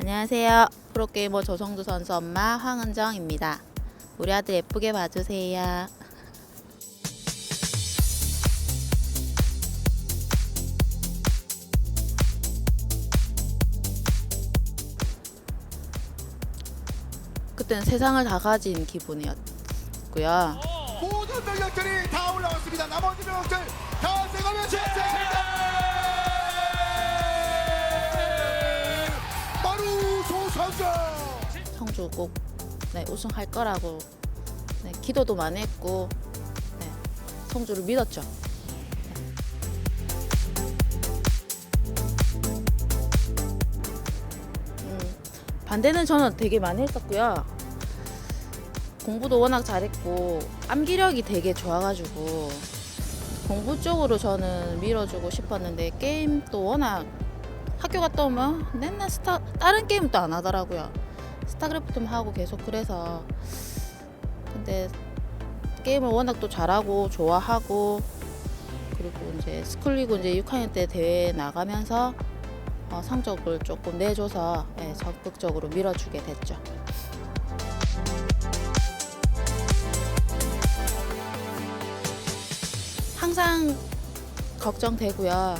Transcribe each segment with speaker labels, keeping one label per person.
Speaker 1: 안녕하세요. 프로게이머 조성두 선수 엄마 황은정입니다. 우리 아들 예쁘게 봐주세요. 그때는 세상을 다 가진 기분이었고요.
Speaker 2: 모든 명령들이 다 올라왔습니다. 나머지 명령들 다 세가면 바로
Speaker 1: 성주 꼭 네, 우승할 거라고 네, 기도도 많이 했고 네, 성주를 믿었죠. 음, 반대는 저는 되게 많이 했었고요. 공부도 워낙 잘했고 암기력이 되게 좋아가지고 공부 쪽으로 저는 밀어주고 싶었는데 게임도 워낙 학교 갔다 오면 맨날 스타 다른 게임 또안 하더라고요. 스타크래프트만 하고 계속 그래서 근데 게임을 워낙 또 잘하고 좋아하고 그리고 이제 스쿨리그 이제 6학년 때 대회 나가면서 어, 성적을 조금 내줘서 예, 적극적으로 밀어주게 됐죠. 항상 걱정되고요.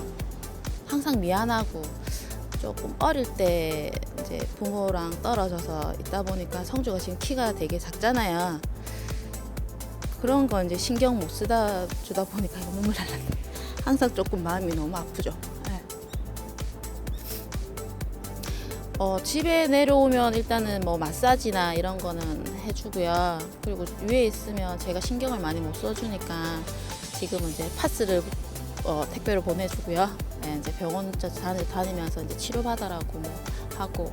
Speaker 1: 항상 미안하고 조금 어릴 때 이제 부모랑 떨어져서 있다 보니까 성주가 지금 키가 되게 작잖아요. 그런 거 이제 신경 못 쓰다 주다 보니까 눈물 날랐네. 항상 조금 마음이 너무 아프죠. 예. 어, 집에 내려오면 일단은 뭐 마사지나 이런 거는 해주고요. 그리고 위에 있으면 제가 신경을 많이 못 써주니까 지금은 이제 파스를 어, 택배로 보내주고요. 예, 이제 병원 다니면서 이제 치료받아라고 뭐 하고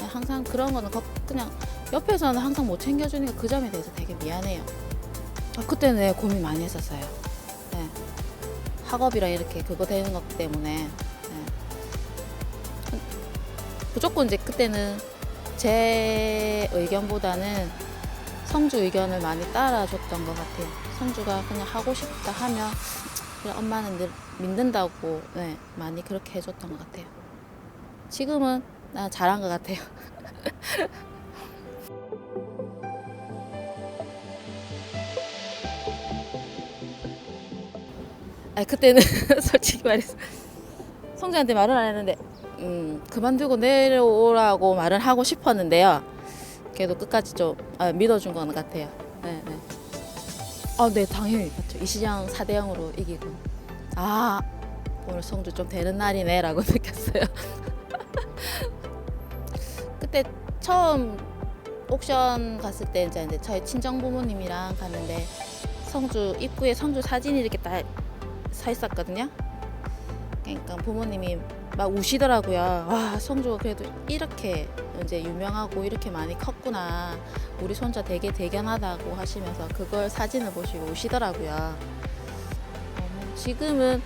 Speaker 1: 예, 항상 그런 거는 거- 그냥 옆에서는 항상 못 챙겨주니까 그 점에 대해서 되게 미안해요. 아, 그때는 네, 고민 많이 했었어요. 예. 학업이랑 이렇게 그거 되는 것 때문에 예. 무조건 이제 그때는 제 의견보다는 성주 의견을 많이 따라줬던 것 같아요. 성주가 그냥 하고 싶다 하면 엄마는 늘 믿는다고 네, 많이 그렇게 해줬던 것 같아요. 지금은 나 잘한 것 같아요. 아 그때는 솔직히 말해서 성주한테 말은 안 했는데 음, 그만두고 내려오라고 말을 하고 싶었는데요. 그래도 끝까지 좀 아, 믿어준 것 같아요. 네, 네. 아, 네, 당연히 맞죠. 이시장 4대 0으로 이기고. 아, 오늘 성주 좀 되는 날이네라고 느꼈어요. 그때 처음 옥션 갔을 때 이제 저희 친정 부모님이랑 갔는데 성주 입구에 성주 사진이 이렇게 딱서 있었거든요. 그러니까 부모님이 막 우시더라고요. 와, 성주가 그래도 이렇게 이제 유명하고 이렇게 많이 컸구나. 우리 손자 되게 대견하다고 하시면서 그걸 사진을 보시고 우시더라고요. 어, 뭐 지금은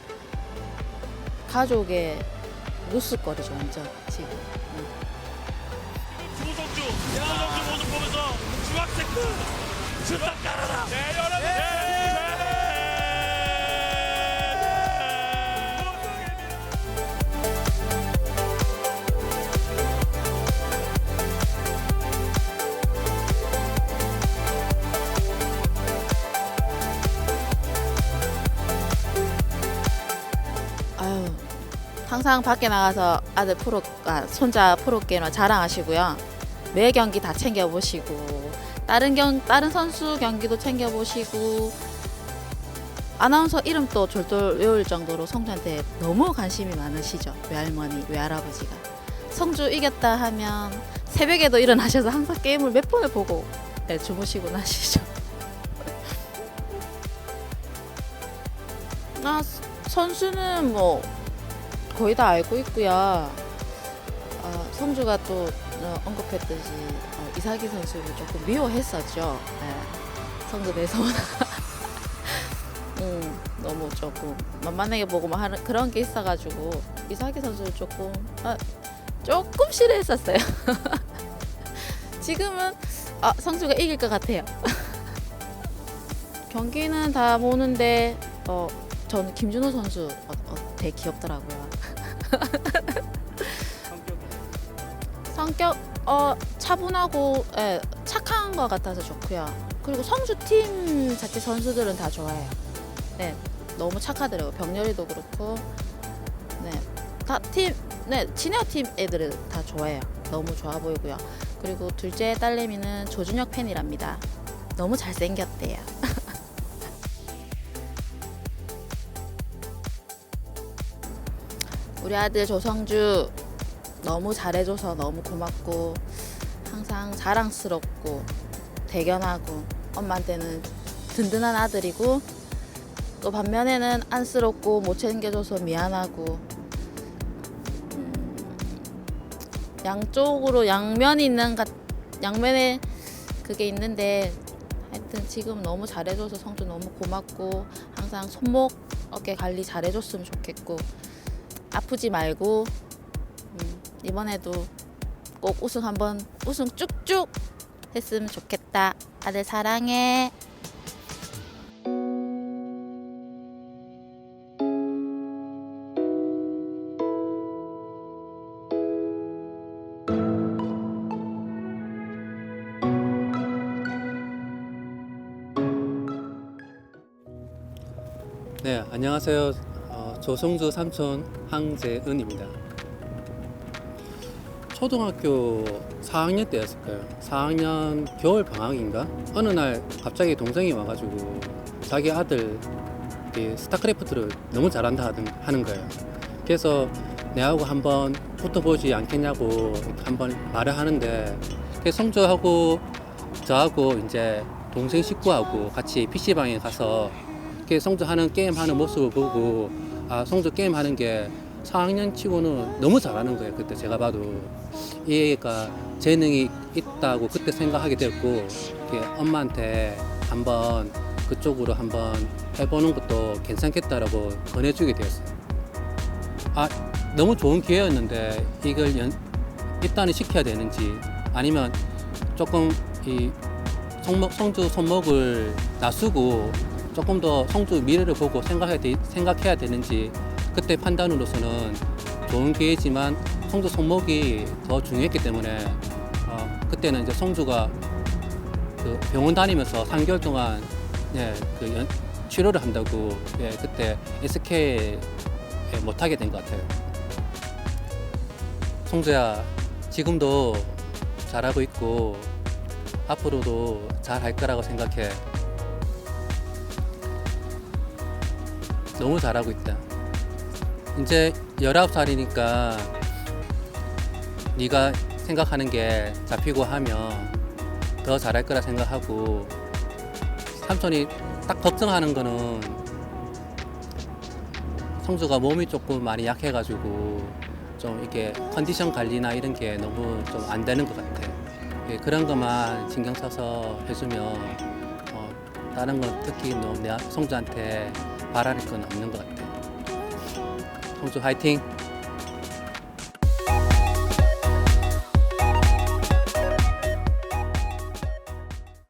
Speaker 1: 가족의 뉴스거리죠, 완전 지금.
Speaker 3: 조성주 모습 보면서 중학생들 주딱 깔아라. 네, 여러분. 네.
Speaker 1: 아유, 항상 밖에 나가서 아들 프로, 아, 손자 프로게이머 자랑하시고요. 매 경기 다 챙겨보시고, 다른 경, 다른 선수 경기도 챙겨보시고, 아나운서 이름도 졸졸 외울 정도로 성주한테 너무 관심이 많으시죠. 외할머니, 외할아버지가. 성주 이겼다 하면 새벽에도 일어나셔서 항상 게임을 몇 번을 보고 네, 주무시고 나시죠. 아, 선수는 뭐 거의 다 알고 있고요. 어, 성주가 또 어, 언급했듯이 어, 이사기 선수를 조금 미워했었죠. 네. 성주 내서원. 음, 너무 조금 만만하게 보고 막 하는 그런 게 있어가지고 이사기 선수를 조금 아, 조금 싫어했었어요. 지금은 아, 성주가 이길 것 같아요. 경기는 다 보는데 어, 저는 김준호 선수 어, 어, 되게 귀엽더라고요. 성격 어 차분하고 예, 착한 것 같아서 좋고요. 그리고 성주 팀 자체 선수들은 다 좋아해요. 네, 너무 착하더라고요. 병렬이도 그렇고, 네, 다 팀, 네, 친해 팀 애들을 다 좋아해요. 너무 좋아 보이고요. 그리고 둘째 딸내미는 조준혁 팬이랍니다. 너무 잘생겼대요. 우리 아들 조성주 너무 잘해줘서 너무 고맙고 항상 자랑스럽고 대견하고 엄마한테는 든든한 아들이고 또 반면에는 안쓰럽고 못 챙겨줘서 미안하고 음, 양쪽으로 양면이 있는 것 양면에 그게 있는데 하여튼 지금 너무 잘해줘서 성주 너무 고맙고 항상 손목 어깨 관리 잘해줬으면 좋겠고 아프지 말고 음, 이번에도 꼭 우승 한번 우승 쭉쭉 했으면 좋겠다. 아들 사랑해.
Speaker 4: 네, 안녕하세요. 어, 조성주 삼촌 황재은입니다. 초등학교 4학년 때였을 거예요. 4학년 겨울 방학인가? 어느 날 갑자기 동생이 와가지고 자기 아들 이 스타크래프트를 너무 잘한다 하던, 하는 거예요. 그래서 내하고 한번 붙어보지 않겠냐고 한번 말을 하는데 그 성주하고 저하고 이제 동생 식구하고 같이 PC방에 가서 이렇게 성주 하는 게임 하는 모습을 보고 아 성주 게임 하는 게 4학년 치고는 너무 잘하는 거예요 그때 제가 봐도. 이 애가 재능이 있다고 그때 생각하게 됐고 엄마한테 한번 그쪽으로 한번 해보는 것도 괜찮겠다라고 권해주게 되었어요. 아 너무 좋은 기회였는데 이걸 연, 입단을 시켜야 되는지 아니면 조금 이 성목, 성주 손목을 놔두고 조금 더 성주 미래를 보고 생각해야, 되, 생각해야 되는지 그때 판단으로서는 좋은 기회지만 성주 손목이 더 중요했기 때문에 어, 그때는 이제 성주가 그 병원 다니면서 3개월 동안 예, 그 연- 치료를 한다고 예, 그때 SK에 못하게 된 것 같아요. 성주야 지금도 잘하고 있고 앞으로도 잘 할 거라고 생각해. 너무 잘하고 있다. 이제 19살이니까 네가 생각하는 게 잡히고 하면 더 잘할 거라 생각하고 삼촌이 딱 걱정하는 거는 성주가 몸이 조금 많이 약해가지고 좀 이렇게 컨디션 관리나 이런 게 너무 좀 안 되는 것 같아. 예, 그런 것만 신경 써서 해주면 어, 다른 건 특히 너 내 성주한테 바랄 건 없는 것 같아. 성주 화이팅!